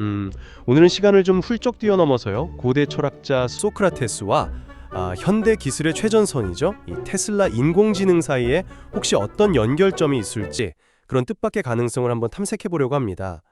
음, 오늘은 시간을 좀 훌쩍 뛰어넘어서요. 고대 철학자 소 소크라테스와 아, 현대 기술의 최전선이죠. 이 테슬라 인공지능 사이에 혹시 어떤 연결점이 있을지 그런 뜻밖의 가능성을 한번 탐색해 보려고 합니다.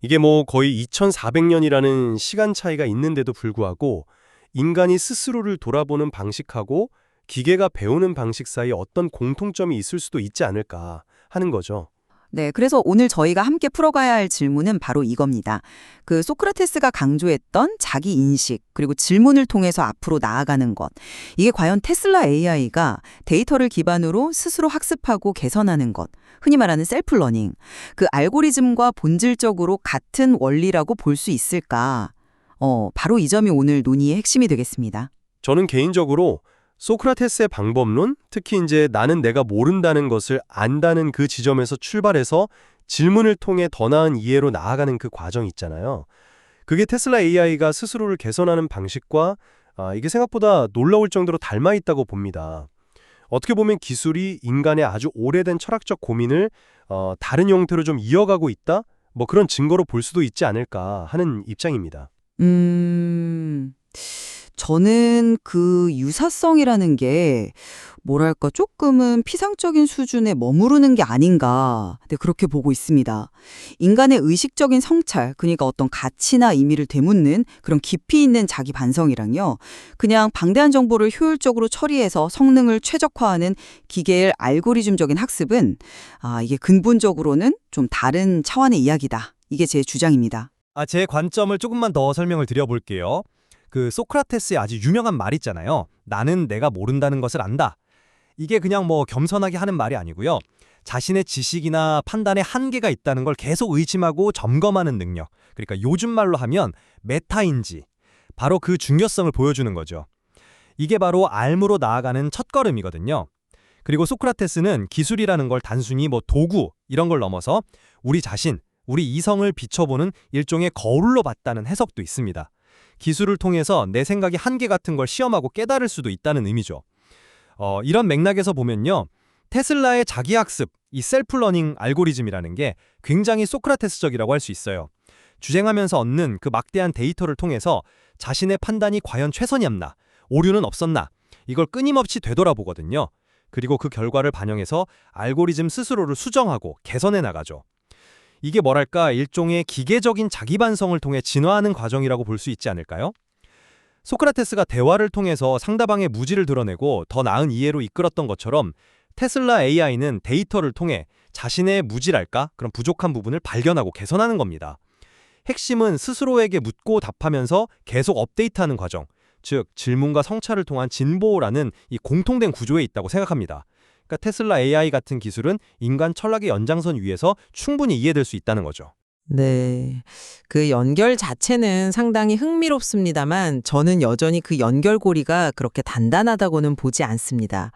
이게 뭐 거의 2400년이라는 시간 차이가 있는데도 불구하고 인간이 스스로를 돌아보는 방식하고 기계가 배우는 방식 사이에 어떤 공통점이 있을 수도 있지 않을까 하는 거죠. 네, 그래서 오늘 저희가 함께 풀어가야 할 질문은 바로 이겁니다. 그 소크라테스가 강조했던 자기 인식, 그리고 질문을 통해서 앞으로 나아가는 것. 이게 과연 테슬라 AI가 데이터를 기반으로 스스로 학습하고 개선하는 것. 흔히 말하는 셀프 러닝. 그 알고리즘과 본질적으로 같은 원리라고 볼 수 있을까? 어, 바로 이 점이 오늘 논의의 핵심이 되겠습니다. 저는 개인적으로 소크라테스의 방법론, 특히 이제 나는 내가 모른다는 것을 안다는 그 지점에서 출발해서 질문을 통해 더 나은 이해로 나아가는 그 과정 있잖아요. 그게 테슬라 AI가 스스로를 개선하는 방식과 아, 이게 생각보다 놀라울 정도로 닮아 있다고 봅니다. 어떻게 보면 기술이 인간의 아주 오래된 철학적 고민을 어, 다른 형태로 좀 이어가고 있다? 뭐 그런 증거로 볼 수도 있지 않을까 하는 입장입니다. 음, 저는 그 유사성이라는 게 뭐랄까 조금은 피상적인 수준에 머무르는 게 아닌가 네, 그렇게 보고 있습니다. 인간의 의식적인 성찰, 그러니까 어떤 가치나 의미를 되묻는 그런 깊이 있는 자기 반성이랑요. 그냥 방대한 정보를 효율적으로 처리해서 성능을 최적화하는 기계의 알고리즘적인 학습은 아, 이게 근본적으로는 좀 다른 차원의 이야기다. 이게 제 주장입니다. 아, 제 관점을 조금만 더 설명을 드려볼게요. 그 소크라테스의 아주 유명한 말 있잖아요. 나는 내가 모른다는 것을 안다. 이게 그냥 뭐 겸손하게 하는 말이 아니고요. 자신의 지식이나 판단에 한계가 있다는 걸 계속 의심하고 점검하는 능력. 그러니까 요즘 말로 하면 메타인지. 바로 그 중요성을 보여주는 거죠. 이게 바로 알무로 나아가는 첫걸음이거든요. 그리고 소크라테스는 기술이라는 걸 단순히 뭐 도구 이런 걸 넘어서 우리 자신, 우리 이성을 비춰보는 일종의 거울로 봤다는 해석도 있습니다. 기술을 통해서 내 생각의 한계 같은 걸 시험하고 깨달을 수도 있다는 의미죠. 어, 이런 맥락에서 보면요. 테슬라의 자기학습, 이 셀프러닝 알고리즘이라는 게 굉장히 소크라테스적이라고 할 수 있어요. 주행하면서 얻는 그 막대한 데이터를 통해서 자신의 판단이 과연 최선이었나, 오류는 없었나, 이걸 끊임없이 되돌아보거든요. 그리고 그 결과를 반영해서 알고리즘 스스로를 수정하고 개선해 나가죠. 이게 뭐랄까 일종의 기계적인 자기 반성을 통해 진화하는 과정이라고 볼 수 있지 않을까요? 소크라테스가 대화를 통해서 상대방의 무지를 드러내고 더 나은 이해로 이끌었던 것처럼 테슬라 AI는 데이터를 통해 자신의 무지랄까 그런 부족한 부분을 발견하고 개선하는 겁니다. 핵심은 스스로에게 묻고 답하면서 계속 업데이트하는 과정, 즉 질문과 성찰을 통한 진보라는 이 공통된 구조에 있다고 생각합니다. 그러니까 테슬라 AI 같은 기술은 인간 철학의 연장선 위에서 충분히 이해될 수 있다는 거죠. 네. 그 연결 자체는 상당히 흥미롭습니다만 저는 여전히 그 연결고리가 그렇게 단단하다고는 보지 않습니다.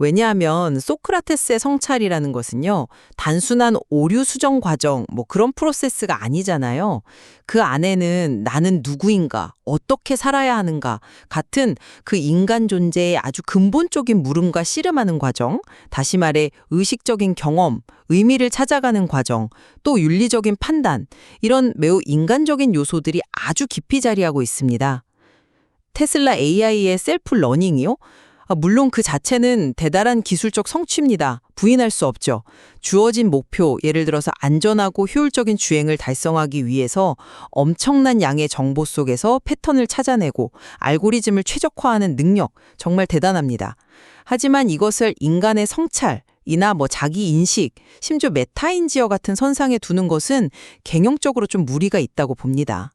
왜냐하면 소크라테스의 성찰이라는 것은요, 단순한 오류 수정 과정, 뭐 그런 프로세스가 아니잖아요. 그 안에는 나는 누구인가, 어떻게 살아야 하는가 같은 그 인간 존재의 아주 근본적인 물음과 씨름하는 과정, 다시 말해 의식적인 경험, 의미를 찾아가는 과정, 또 윤리적인 판단, 이런 매우 인간적인 요소들이 아주 깊이 자리하고 있습니다. 테슬라 AI의 셀프 러닝이요? 아, 물론 그 자체는 대단한 기술적 성취입니다. 부인할 수 없죠. 주어진 목표, 예를 들어서 안전하고 효율적인 주행을 달성하기 위해서 엄청난 양의 정보 속에서 패턴을 찾아내고 알고리즘을 최적화하는 능력, 정말 대단합니다. 하지만 이것을 인간의 성찰, 이나 뭐 자기 인식, 심지어 메타인지어 같은 선상에 두는 것은 갱형적으로 좀 무리가 있다고 봅니다.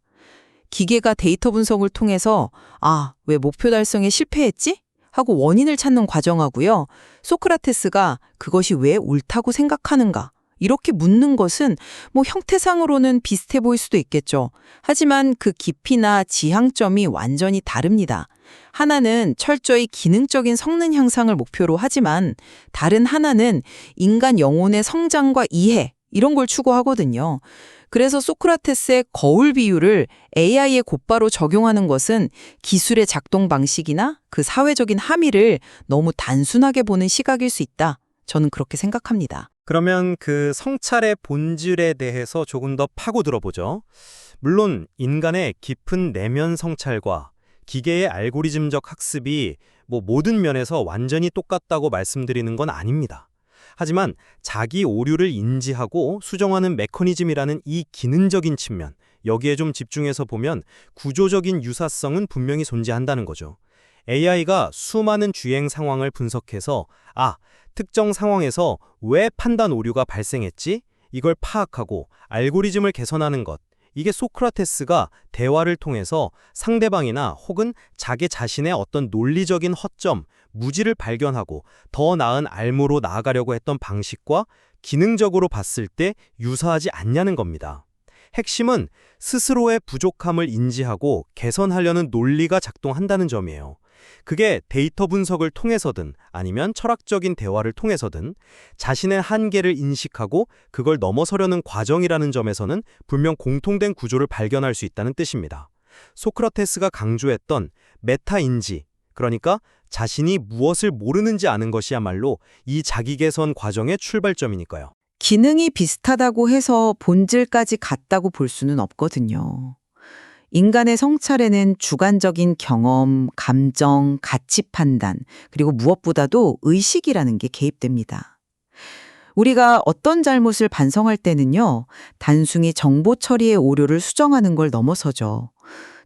기계가 데이터 분석을 통해서 아, 왜 목표 달성에 실패했지? 하고 원인을 찾는 과정하고요. 소크라테스가 그것이 왜 옳다고 생각하는가? 이렇게 묻는 것은 뭐 형태상으로는 비슷해 보일 수도 있겠죠. 하지만 그 깊이나 지향점이 완전히 다릅니다. 하나는 철저히 기능적인 성능 향상을 목표로 하지만 다른 하나는 인간 영혼의 성장과 이해, 이런 걸 추구하거든요. 그래서 소크라테스의 거울 비유를 AI에 곧바로 적용하는 것은 기술의 작동 방식이나 그 사회적인 함의를 너무 단순하게 보는 시각일 수 있다. 저는 그렇게 생각합니다. 그러면 그 성찰의 본질에 대해서 조금 더 파고 들어보죠. 물론 인간의 깊은 내면 성찰과 기계의 알고리즘적 학습이 뭐 모든 면에서 완전히 똑같다고 말씀드리는 건 아닙니다. 하지만 자기 오류를 인지하고 수정하는 메커니즘이라는 이 기능적인 측면, 여기에 좀 집중해서 보면 구조적인 유사성은 분명히 존재한다는 거죠. AI가 수많은 주행 상황을 분석해서 아, 특정 상황에서 왜 판단 오류가 발생했지? 이걸 파악하고 알고리즘을 개선하는 것. 이게 소크라테스가 대화를 통해서 상대방이나 혹은 자기 자신의 어떤 논리적인 허점, 무지를 발견하고 더 나은 알무로 나아가려고 했던 방식과 기능적으로 봤을 때 유사하지 않냐는 겁니다. 핵심은 스스로의 부족함을 인지하고 개선하려는 논리가 작동한다는 점이에요. 그게 데이터 분석을 통해서든 아니면 철학적인 대화를 통해서든 자신의 한계를 인식하고 그걸 넘어서려는 과정이라는 점에서는 분명 공통된 구조를 발견할 수 있다는 뜻입니다. 소크라테스가 강조했던 메타인지, 그러니까 자신이 무엇을 모르는지 아는 것이야말로 이 자기 개선 과정의 출발점이니까요. 기능이 비슷하다고 해서 본질까지 같다고 볼 수는 없거든요. 인간의 성찰에는 주관적인 경험, 감정, 가치 판단, 그리고 무엇보다도 의식이라는 게 개입됩니다. 우리가 어떤 잘못을 반성할 때는요, 단순히 정보 처리의 오류를 수정하는 걸 넘어서죠.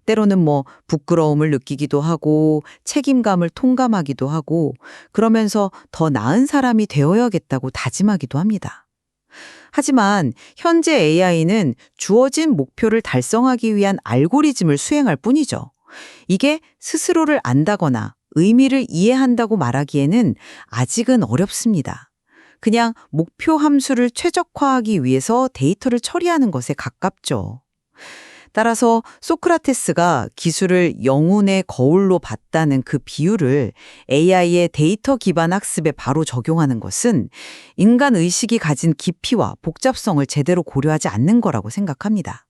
때로는 뭐 부끄러움을 느끼기도 하고 책임감을 통감하기도 하고 그러면서 더 나은 사람이 되어야겠다고 다짐하기도 합니다. 하지만 현재 AI는 주어진 목표를 달성하기 위한 알고리즘을 수행할 뿐이죠. 이게 스스로를 안다거나 의미를 이해한다고 말하기에는 아직은 어렵습니다. 그냥 목표 함수를 최적화하기 위해서 데이터를 처리하는 것에 가깝죠. 따라서 소크라테스가 기술을 영혼의 거울로 봤다는 그 비유를 AI의 데이터 기반 학습에 바로 적용하는 것은 인간 의식이 가진 깊이와 복잡성을 제대로 고려하지 않는 거라고 생각합니다.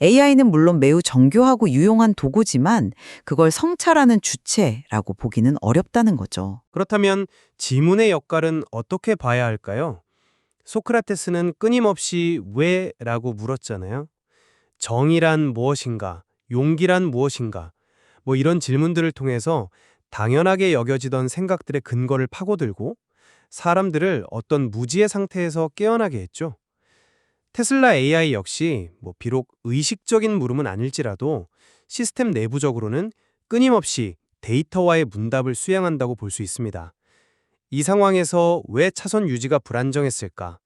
AI는 물론 매우 정교하고 유용한 도구지만 그걸 성찰하는 주체라고 보기는 어렵다는 거죠. 그렇다면 지문의 역할은 어떻게 봐야 할까요? 소크라테스는 끊임없이 왜? 라고 물었잖아요. 정의란 무엇인가? 용기란 무엇인가? 뭐 이런 질문들을 통해서 당연하게 여겨지던 생각들의 근거를 파고들고 사람들을 어떤 무지의 상태에서 깨어나게 했죠. 테슬라 AI 역시 뭐 비록 의식적인 물음은 아닐지라도 시스템 내부적으로는 끊임없이 데이터와의 문답을 수행한다고 볼 수 있습니다. 이 상황에서 왜 차선 유지가 불안정했을까?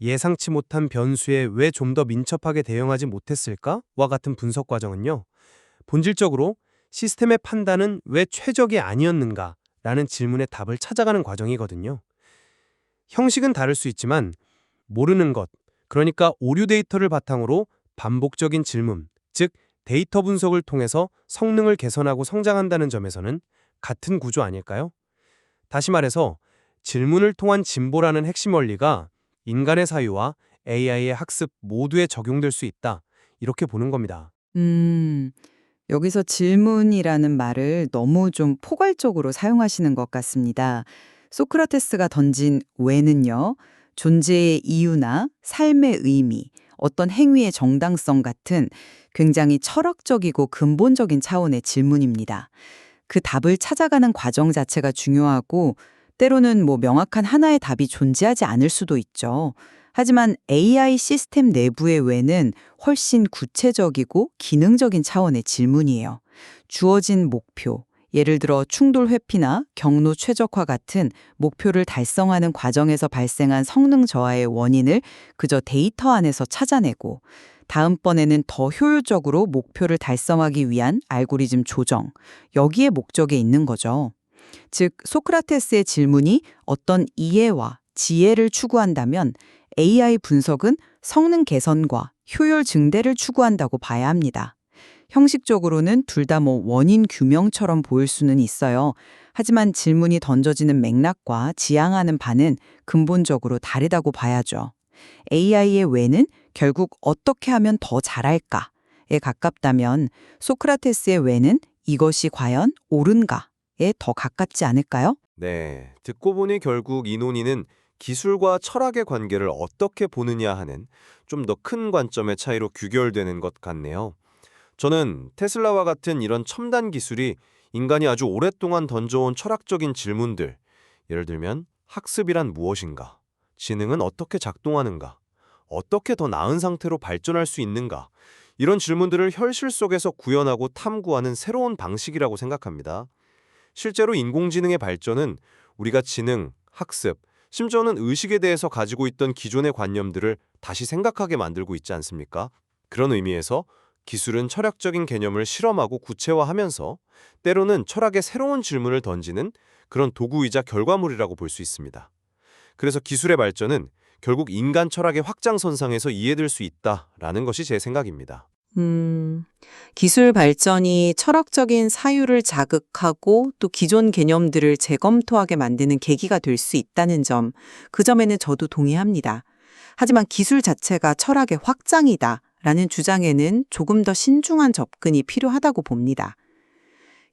예상치 못한 변수에 왜 좀 더 민첩하게 대응하지 못했을까? 와 같은 분석 과정은요. 본질적으로 시스템의 판단은 왜 최적이 아니었는가? 라는 질문의 답을 찾아가는 과정이거든요. 형식은 다를 수 있지만 모르는 것, 그러니까 오류 데이터를 바탕으로 반복적인 질문, 즉 데이터 분석을 통해서 성능을 개선하고 성장한다는 점에서는 같은 구조 아닐까요? 다시 말해서 질문을 통한 진보라는 핵심 원리가 인간의 사유와 AI의 학습 모두에 적용될 수 있다. 이렇게 보는 겁니다. 음, 여기서 질문이라는 말을 너무 좀 포괄적으로 사용하시는 것 같습니다. 소크라테스가 던진 왜는요, 존재의 이유나 삶의 의미, 어떤 행위의 정당성 같은 굉장히 철학적이고 근본적인 차원의 질문입니다. 그 답을 찾아가는 과정 자체가 중요하고 때로는 뭐 명확한 하나의 답이 존재하지 않을 수도 있죠. 하지만 AI 시스템 내부의 왜는 훨씬 구체적이고 기능적인 차원의 질문이에요. 주어진 목표, 예를 들어 충돌 회피나 경로 최적화 같은 목표를 달성하는 과정에서 발생한 성능 저하의 원인을 그저 데이터 안에서 찾아내고 다음번에는 더 효율적으로 목표를 달성하기 위한 알고리즘 조정, 여기에 목적에 있는 거죠. 즉, 소크라테스의 질문이 어떤 이해와 지혜를 추구한다면 AI 분석은 성능 개선과 효율 증대를 추구한다고 봐야 합니다. 형식적으로는 둘 다 뭐 원인 규명처럼 보일 수는 있어요. 하지만 질문이 던져지는 맥락과 지향하는 바는 근본적으로 다르다고 봐야죠. AI의 왜는 결국 어떻게 하면 더 잘할까에 가깝다면 소크라테스의 왜는 이것이 과연 옳은가에 더 가깝지 않을까요? 네, 듣고 보니 결국 이 논의는 기술과 철학의 관계를 어떻게 보느냐 하는 좀 더 큰 관점의 차이로 규결되는 것 같네요. 저는 테슬라와 같은 이런 첨단 기술이 인간이 아주 오랫동안 던져온 철학적인 질문들, 예를 들면 학습이란 무엇인가? 지능은 어떻게 작동하는가? 어떻게 더 나은 상태로 발전할 수 있는가? 이런 질문들을 현실 속에서 구현하고 탐구하는 새로운 방식이라고 생각합니다. 실제로 인공지능의 발전은 우리가 지능, 학습, 심지어는 의식에 대해서 가지고 있던 기존의 관념들을 다시 생각하게 만들고 있지 않습니까? 그런 의미에서 기술은 철학적인 개념을 실험하고 구체화하면서 때로는 철학의 새로운 질문을 던지는 그런 도구이자 결과물이라고 볼 수 있습니다. 그래서 기술의 발전은 결국 인간 철학의 확장선상에서 이해될 수 있다라는 것이 제 생각입니다. 음, 기술 발전이 철학적인 사유를 자극하고 또 기존 개념들을 재검토하게 만드는 계기가 될 수 있다는 점, 그 점에는 저도 동의합니다. 하지만 기술 자체가 철학의 확장이다 라는 주장에는 조금 더 신중한 접근이 필요하다고 봅니다.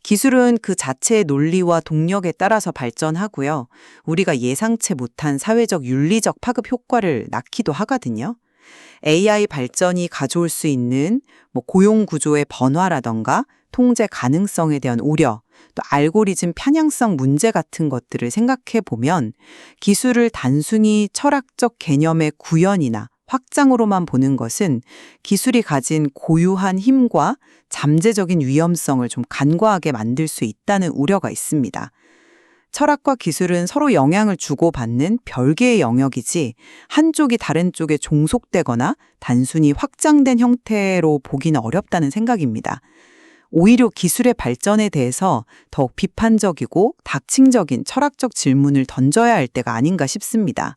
기술은 그 자체의 논리와 동력에 따라서 발전하고요. 우리가 예상치 못한 사회적 윤리적 파급 효과를 낳기도 하거든요. AI 발전이 가져올 수 있는 뭐 고용 구조의 번화라던가 통제 가능성에 대한 우려, 또 알고리즘 편향성 문제 같은 것들을 생각해 보면 기술을 단순히 철학적 개념의 구현이나 확장으로만 보는 것은 기술이 가진 고유한 힘과 잠재적인 위험성을 좀 간과하게 만들 수 있다는 우려가 있습니다. 철학과 기술은 서로 영향을 주고받는 별개의 영역이지 한쪽이 다른 쪽에 종속되거나 단순히 확장된 형태로 보기는 어렵다는 생각입니다. 오히려 기술의 발전에 대해서 더욱 비판적이고 닥칭적인 철학적 질문을 던져야 할 때가 아닌가 싶습니다.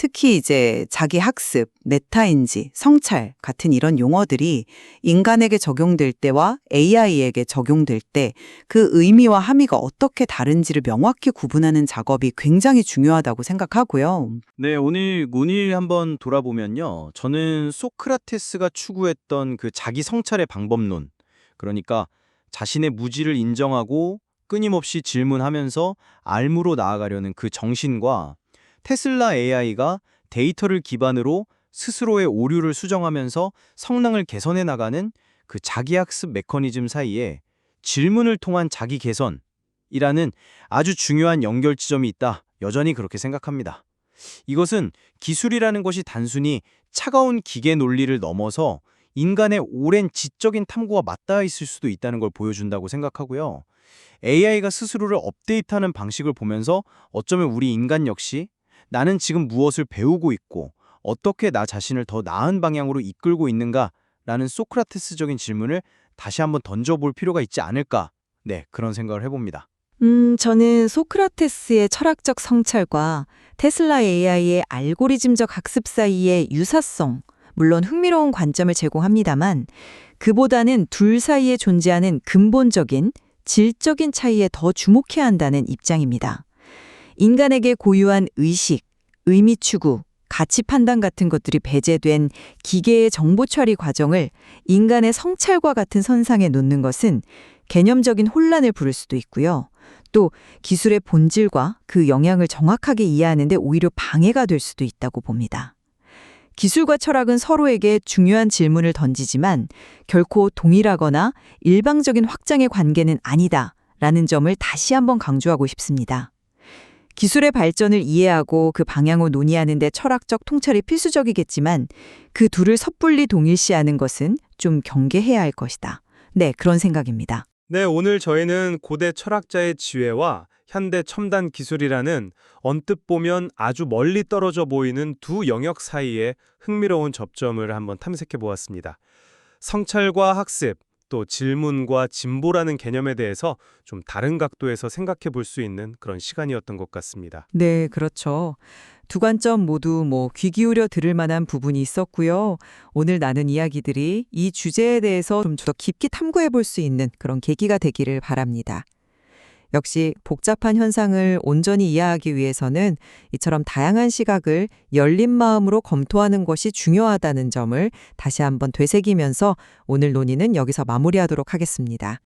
특히 이제 자기 학습, 메타인지, 성찰 같은 이런 용어들이 인간에게 적용될 때와 AI에게 적용될 때 그 의미와 함의가 어떻게 다른지를 명확히 구분하는 작업이 굉장히 중요하다고 생각하고요. 네, 오늘 문의를 한번 돌아보면요. 저는 소크라테스가 추구했던 그 자기 성찰의 방법론, 그러니까 자신의 무지를 인정하고 끊임없이 질문하면서 알무로 나아가려는 그 정신과 테슬라 AI가 데이터를 기반으로 스스로의 오류를 수정하면서 성능을 개선해 나가는 그 자기학습 메커니즘 사이에 질문을 통한 자기 개선이라는 아주 중요한 연결 지점이 있다. 여전히 그렇게 생각합니다. 이것은 기술이라는 것이 단순히 차가운 기계 논리를 넘어서 인간의 오랜 지적인 탐구와 맞닿아 있을 수도 있다는 걸 보여준다고 생각하고요. AI가 스스로를 업데이트하는 방식을 보면서 어쩌면 우리 인간 역시 나는 지금 무엇을 배우고 있고 어떻게 나 자신을 더 나은 방향으로 이끌고 있는가 라는 소크라테스적인 질문을 다시 한번 던져볼 필요가 있지 않을까. 네, 그런 생각을 해봅니다. 음, 저는 소크라테스의 철학적 성찰과 테슬라 AI의 알고리즘적 학습 사이의 유사성, 물론 흥미로운 관점을 제공합니다만, 그보다는 둘 사이에 존재하는 근본적인, 질적인 차이에 더 주목해야 한다는 입장입니다. 인간에게 고유한 의식, 의미 추구, 가치 판단 같은 것들이 배제된 기계의 정보 처리 과정을 인간의 성찰과 같은 선상에 놓는 것은 개념적인 혼란을 부를 수도 있고요. 또 기술의 본질과 그 영향을 정확하게 이해하는데 오히려 방해가 될 수도 있다고 봅니다. 기술과 철학은 서로에게 중요한 질문을 던지지만 결코 동일하거나 일방적인 확장의 관계는 아니다. 라는 점을 다시 한번 강조하고 싶습니다. 기술의 발전을 이해하고 그 방향을 논의하는 데 철학적 통찰이 필수적이겠지만 그 둘을 섣불리 동일시하는 것은 좀 경계해야 할 것이다. 네, 그런 생각입니다. 네, 오늘 저희는 고대 철학자의 지혜와 현대 첨단 기술이라는 언뜻 보면 아주 멀리 떨어져 보이는 두 영역 사이의 흥미로운 접점을 한번 탐색해 보았습니다. 성찰과 학습, 또 질문과 진보라는 개념에 대해서 좀 다른 각도에서 생각해 볼 수 있는 그런 시간이었던 것 같습니다. 네, 그렇죠. 두 관점 모두 뭐 귀 기울여 들을 만한 부분이 있었고요. 오늘 나눈 이야기들이 이 주제에 대해서 좀 더 깊게 탐구해 볼 수 있는 그런 계기가 되기를 바랍니다. 역시 복잡한 현상을 온전히 이해하기 위해서는 이처럼 다양한 시각을 열린 마음으로 검토하는 것이 중요하다는 점을 다시 한번 되새기면서 오늘 논의는 여기서 마무리하도록 하겠습니다.